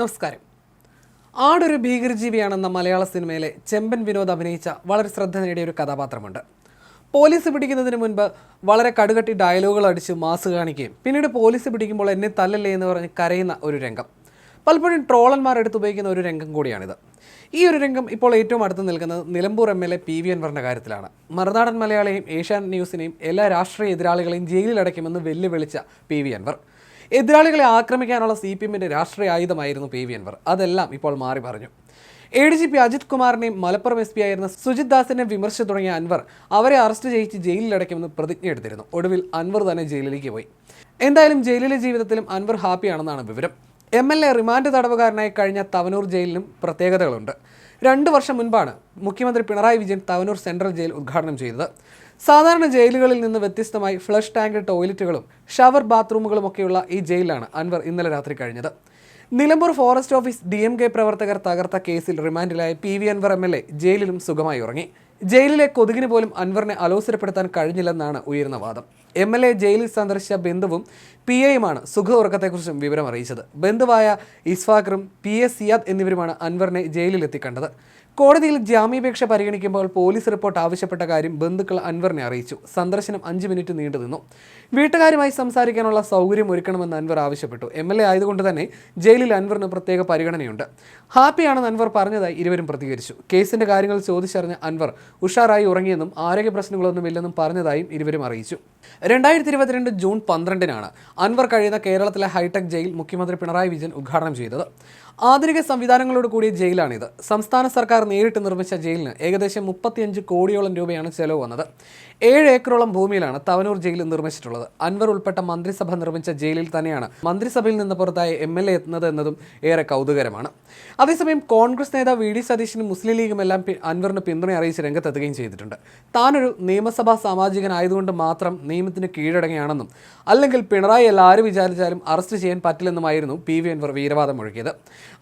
നമസ്കാരം. ആടൊരു ഭീകരജീവിയാണെന്ന മലയാള സിനിമയിലെ ചെമ്പൻ വിനോദ് അഭിനയിച്ച വളരെ ശ്രദ്ധ നേടിയ ഒരു കഥാപാത്രമുണ്ട്. പോലീസ് പിടിക്കുന്നതിന് മുൻപ് വളരെ കടുകട്ടി ഡയലോഗുകൾ അടിച്ച് മാസ് കാണിക്കുകയും പിന്നീട് പോലീസ് പിടിക്കുമ്പോൾ എന്നെ തല്ലല്ലേ എന്ന് പറഞ്ഞ് കരയുന്ന ഒരു രംഗം. പലപ്പോഴും ട്രോളന്മാർ ഉപയോഗിക്കുന്ന ഒരു രംഗം കൂടിയാണിത്. ഈ ഒരു രംഗം ഇപ്പോൾ ഏറ്റവും അടുത്ത് നിൽക്കുന്നത് Nilambur M L A P V അൻവറിന്റെ കാര്യത്തിലാണ്. മറുനാടൻ മലയാളിയെയും ഏഷ്യാനെറ്റ് ന്യൂസിനെയും എല്ലാ രാഷ്ട്രീയ എതിരാളികളെയും ജയിലിലടയ്ക്കുമെന്ന് വെല്ലുവിളിച്ച പി വി അൻവർ. എതിരാളികളെ ആക്രമിക്കാനുള്ള സി പി എമ്മിന്റെ രാഷ്ട്രീയ ആയുധമായിരുന്നു പി വി അൻവർ. അതെല്ലാം ഇപ്പോൾ മാറി പറഞ്ഞു A D G P Ajith കുമാറിനെയും Malappuram S P ആയിരുന്ന സുജിത് ദാസിനെ വിമർശിച്ചു തുടങ്ങിയ അൻവർ അവരെ അറസ്റ്റ് ചെയ്യിച്ച് ജയിലിലടയ്ക്കുമെന്ന് പ്രതിജ്ഞ എടുത്തിരുന്നു. ഒടുവിൽ അൻവർ തന്നെ ജയിലിലേക്ക് പോയി. എന്തായാലും ജയിലിലെ ജീവിതത്തിലും അൻവർ ഹാപ്പിയാണെന്നാണ് വിവരം. എം എൽ എ റിമാൻഡ് തടവുകാരനായി കഴിഞ്ഞ തവനൂർ ജയിലിനും പ്രത്യേകതകളുണ്ട്. രണ്ട് വർഷം മുൻപാണ് മുഖ്യമന്ത്രി പിണറായി വിജയൻ തവനൂർ സെൻട്രൽ ജയിൽ ഉദ്ഘാടനം ചെയ്തത്. സാധാരണ ജയിലുകളിൽ നിന്ന് വ്യത്യസ്തമായി ഫ്ലഷ് ടാങ്ക് ടോയ്ലറ്റുകളും ഷവർ ബാത്റൂമുകളും ഒക്കെയുള്ള ഈ ജയിലാണ് അൻവർ ഇന്നലെ രാത്രി കഴിഞ്ഞത്. നിലമ്പൂർ ഫോറസ്റ്റ് ഓഫീസ് ഡി പ്രവർത്തകർ തകർത്ത കേസിൽ റിമാൻഡിലായ പി വി അൻവർ എ ജയിലിലും സുഖമായി ഉറങ്ങി. ജയിലിലെ കൊതുകിന് പോലും അൻവറിനെ അലോസരപ്പെടുത്താൻ കഴിഞ്ഞില്ലെന്നാണ് ഉയർന്ന വാദം. എം എൽ എ ജയിലിൽ സന്ദർശിച്ച ബന്ധുവും പി എയുമാണ് സുഖ ഉറക്കത്തെക്കുറിച്ചും വിവരം അറിയിച്ചത്. ബന്ധുവായ ഇസ്ഫാഖറും പി എസ് സിയാദ് എന്നിവരുമാണ് അൻവറിനെ ജയിലിലെത്തി കണ്ടത് കോടതിയിൽ ജാമ്യാപേക്ഷ പരിഗണിക്കുമ്പോൾ പോലീസ് റിപ്പോർട്ട് ആവശ്യപ്പെട്ട കാര്യം ബന്ധുക്കൾ അൻവറിനെ അറിയിച്ചു. സന്ദർശനം അഞ്ച് മിനിറ്റ് നീണ്ടു നിന്നു. വീട്ടുകാരുമായി സംസാരിക്കാനുള്ള സൗകര്യം ഒരുക്കണമെന്ന് അൻവർ ആവശ്യപ്പെട്ടു. എം എൽ എ ആയതുകൊണ്ട് തന്നെ ജയിലിൽ അൻവറിന് പ്രത്യേക പരിഗണനയുണ്ട്. ഹാപ്പിയാണെന്ന് അൻവർ പറഞ്ഞതായി ഇരുവരും പ്രതികരിച്ചു. കേസിന്റെ കാര്യങ്ങൾ ചോദിച്ചറിഞ്ഞ അൻവർ ഉഷാറായി ഉറങ്ങിയെന്നും ആരോഗ്യ പ്രശ്നങ്ങളൊന്നുമില്ലെന്നും പറഞ്ഞതായും ഇരുവരും അറിയിച്ചു. രണ്ടായിരത്തി ഇരുപത്തിരണ്ട് ജൂൺ പന്ത്രണ്ടിനാണ് അൻവർ കഴിയുന്ന കേരളത്തിലെ ഹൈടെക് ജയിൽ മുഖ്യമന്ത്രി പിണറായി വിജയൻ ഉദ്ഘാടനം ചെയ്തത്. ആധുനിക സംവിധാനങ്ങളോട് കൂടിയ ജയിലാണിത്. സംസ്ഥാന സർക്കാർ നേരിട്ട് നിർമ്മിച്ച ജയിലിന് ഏകദേശം മുപ്പത്തിയഞ്ച് കോടിയോളം രൂപയാണ് ചെലവ് വന്നത്. ഏഴ് ഏക്കറോളം ഭൂമിയിലാണ് തവനൂർ ജയിൽ നിർമ്മിച്ചിട്ടുള്ളത്. അൻവർ ഉൾപ്പെട്ട മന്ത്രിസഭ നിർമ്മിച്ച ജയിലിൽ തന്നെയാണ് മന്ത്രിസഭയിൽ നിന്ന് പുറത്തായ എം എൽ എ എത്തുന്നത് എന്നതും ഏറെ കൗതുകരമാണ്. അതേസമയം കോൺഗ്രസ് നേതാവ് വി ഡി സതീശനും മുസ്ലിം ലീഗും എല്ലാം അൻവറിന് പിന്തുണ അറിയിച്ച് രംഗത്തെത്തുകയും ചെയ്തിട്ടുണ്ട്. താനൊരു നിയമസഭാ സാമാജികനായതുകൊണ്ട് മാത്രം നിയമത്തിന് കീഴടങ്ങുകയാണെന്നും അല്ലെങ്കിൽ പിണറായി അല്ല ആര് വിചാരിച്ചാലും അറസ്റ്റ് ചെയ്യാൻ പറ്റില്ലെന്നുമായിരുന്നു പി വി അൻവർ വീരവാദം ഒഴുകിയത്.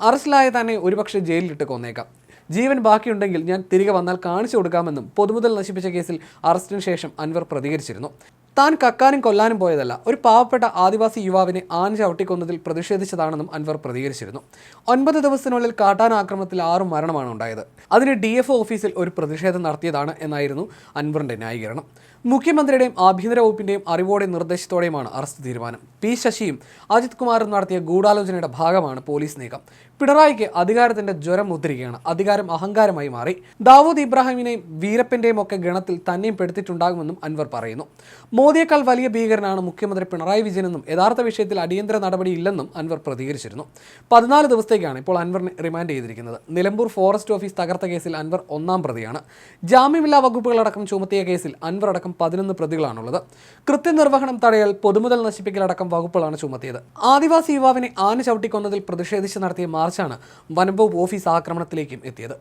അറസ്റ്റിലായ തന്നെ ഒരുപക്ഷെ ജയിലിലിട്ട് കൊന്നേക്കാം. ജീവൻ ബാക്കിയുണ്ടെങ്കിൽ ഞാൻ തിരികെ വന്നാൽ കാണിച്ചു കൊടുക്കാമെന്നും പൊതുമുതൽ നശിപ്പിച്ച കേസിൽ അറസ്റ്റിന് ശേഷം അൻവർ പ്രതികരിച്ചിരുന്നു. താൻ കക്കാനും കൊല്ലാനും പോയതല്ല ഒരു പാവപ്പെട്ട ആദിവാസി യുവാവിനെ ആന ചവിട്ടിക്കൊന്നതിൽ പ്രതിഷേധിച്ചതാണെന്നും അൻവർ പ്രതികരിച്ചിരുന്നു. ഒൻപത് ദിവസത്തിനുള്ളിൽ കാട്ടാന ആക്രമണത്തിൽ ആറ് മരണമാണ് ഉണ്ടായത്. അതിന് ഡി എഫ് ഓഫീസിൽ ഒരു പ്രതിഷേധം നടത്തിയതാണ് എന്നായിരുന്നു അൻവറിന്റെ ന്യായീകരണം. മുഖ്യമന്ത്രിയുടെയും ആഭ്യന്തര വകുപ്പിന്റെയും അറിവോടെ നിർദ്ദേശത്തോടെയുമാണ് അറസ്റ്റ് തീരുമാനം. പി ശശിയും അജിത് കുമാറും നടത്തിയ ഗൂഢാലോചനയുടെ ഭാഗമാണ് പോലീസ് നീക്കം. പിണറായിക്ക് അധികാരത്തിന്റെ ജ്വരം മുദ്രിക്കുകയാണ് അധികാരം അഹങ്കാരമായി മാറി. ദാവൂദ് ഇബ്രാഹിമിനെയും വീരപ്പന്റെയും ഒക്കെ ഗണത്തിൽ തന്നെയും പെടുത്തിയിട്ടുണ്ടാകുമെന്നും അൻവർ പറയുന്നു. മോദിയേക്കാൾ വലിയ ഭീകരനാണ് മുഖ്യമന്ത്രി പിണറായി വിജയനെന്നും യഥാർത്ഥ വിഷയത്തിൽ അടിയന്തര നടപടിയില്ലെന്നും അൻവർ പ്രതികരിച്ചിരുന്നു. പതിനാല് ദിവസത്തേക്കാണ് ഇപ്പോൾ അൻവറിനെ റിമാൻഡ് ചെയ്തിരിക്കുന്നത്. നിലമ്പൂർ ഫോറസ്റ്റ് ഓഫീസ് തകർത്ത കേസിൽ അൻവർ ഒന്നാം പ്രതിയാണ്. ജാമ്യമില്ലാ വകുപ്പുകളടക്കം ചുമത്തിയ കേസിൽ അൻവർ അടക്കം പതിനൊന്ന് പ്രതികളാണുള്ളത്. കൃത്യനിർവഹണം തടയൽ പൊതുമുതൽ നശിപ്പിക്കലടക്കം വകുപ്പുകളാണ് ചുമത്തിയത്. ആദിവാസി യുവാവിനെ ആന ചവിട്ടിക്കൊന്നതിൽ പ്രതിഷേധിച്ച് നടത്തിയ മാർച്ചാണ് വനംവകുപ്പ് ഓഫീസ് ആക്രമണത്തിലേക്കും എത്തിയത്.